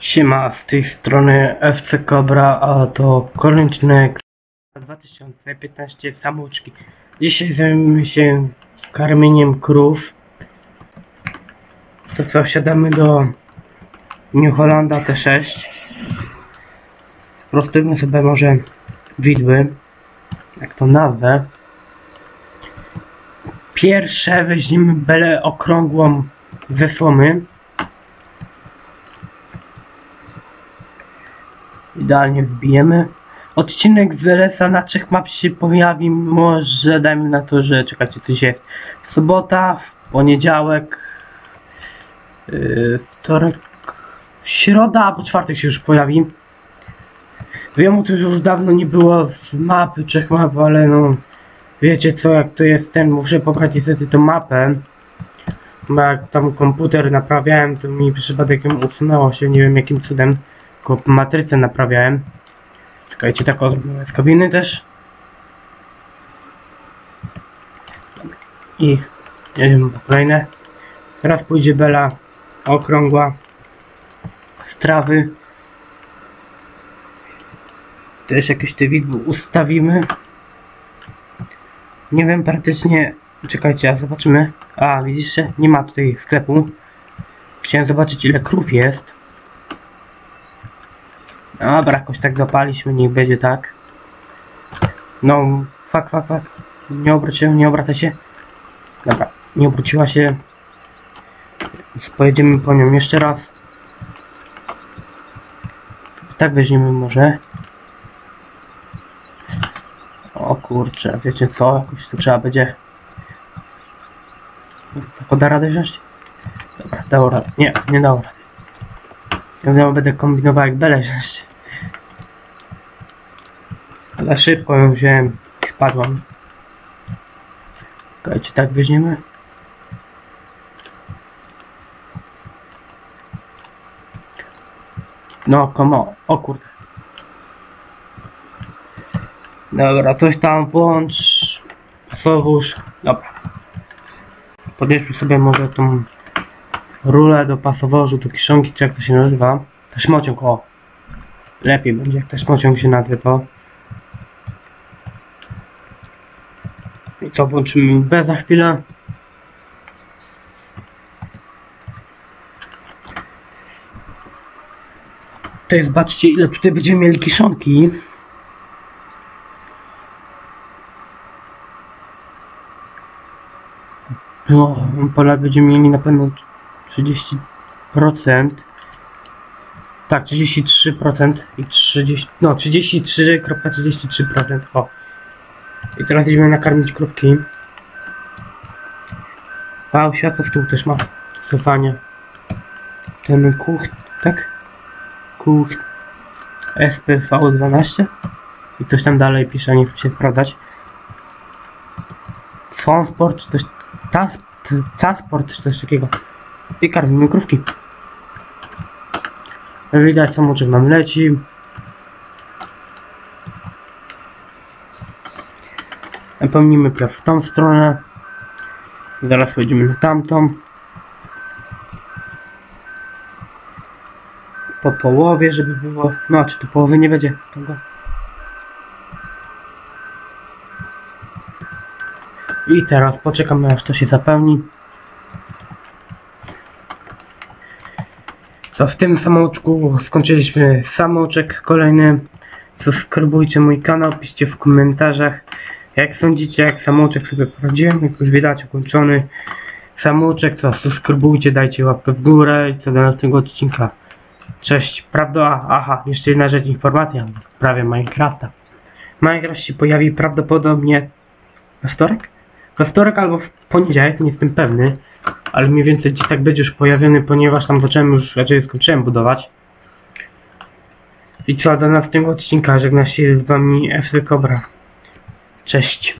Siema, z tej strony FC Cobra, a to kolejny odcinek 2015 samouczki. Dzisiaj zajmiemy się karmieniem krów. To co, wsiadamy do New Hollanda T6. Sprostujmy sobie może widły, jak to nazwę. Pierwsze weźmiemy belę okrągłą ze słomy. Idealnie wbijemy. Odcinek z LS-a na trzech map się pojawi, może dajmy na to, że czekajcie, to się sobota, poniedziałek, yy, wtorek, środa, albo czwartek się już pojawi. Wiem, to już dawno nie było z mapy, trzech map, ale no, wiecie co, jak to jest ten, muszę pobrać niestety tą mapę. Bo jak tam komputer naprawiałem, to mi przypadek ją usunęło się, nie wiem jakim cudem. Tylko matrycę naprawiałem. Czekajcie, tak zrobiłem z kabiny też. I jedziemy po kolejne. Teraz pójdzie bela okrągła z trawy. Też jakieś te widły ustawimy. Nie wiem praktycznie... Czekajcie, a zobaczymy. A, widzicie? Nie ma tutaj sklepu. Chciałem zobaczyć ile krów jest. Dobra, jakoś tak zapaliśmy, niech będzie tak. No, fak, fak, fak. Nie się, nie obraca się. Dobra, nie obróciła się. Pojedziemy po nią jeszcze raz. Tak weźmiemy może. O kurczę, wiecie co? Jakoś to trzeba będzie... Da radę wziąć? Dobra, dało. Nie, nie dało. Znowu będę kombinował jak wziąć. Ale szybko ją wziąłem i spadłam. Czekajcie, tak weźmiemy. No, komo, o kurde. Dobra, coś tam włącz. Pasowóz. Dobra. Podnieśmy sobie może tą rulę do pasowozu, do kiszonki, czy jak to się nazywa. Taśmociąg, o. Lepiej będzie, jak taśmociąg się nazywa. I co, włączymy B za chwilę. To jest, zobaczcie, ile tutaj będziemy mieli kiszonki. No, Polak będziemy mieli na pewno 30%. Tak, 33% i 30, no 33,33%. O. I teraz idziemy nakarmić krówki. Wow, światło w tył też ma. Cofanie. Ten kuch, tak? Kuch SPV12. I coś tam dalej pisze, nie chcę się sprawdzać. Transport, czy coś... Transport, czy coś takiego. I karmimy krówki. Widać samoczek nam leci. Pomnimy pierw w tą stronę. Zaraz wchodzimy na tamtą. Po połowie, żeby było... No, czy tu połowy nie będzie tego. I teraz poczekamy aż to się zapełni. Co w tym samouczku skończyliśmy samouczek kolejny. Subskrybujcie mój kanał, piszcie w komentarzach jak sądzicie, jak samouczek sobie poradziłem, jak już widać ukończony samouczek, to subskrybujcie, dajcie łapkę w górę i co do następnego odcinka. Cześć, prawda? Aha, jeszcze jedna rzecz, informacja w sprawie Minecrafta. Minecraft się pojawi prawdopodobnie we wtorek? We wtorek albo w poniedziałek, nie jestem pewny, ale mniej więcej gdzieś tak będzie już pojawiony, ponieważ tam zacząłem już, raczej skończyłem budować. I co do następnego odcinka, żegna się z wami FC Cobra. Cześć.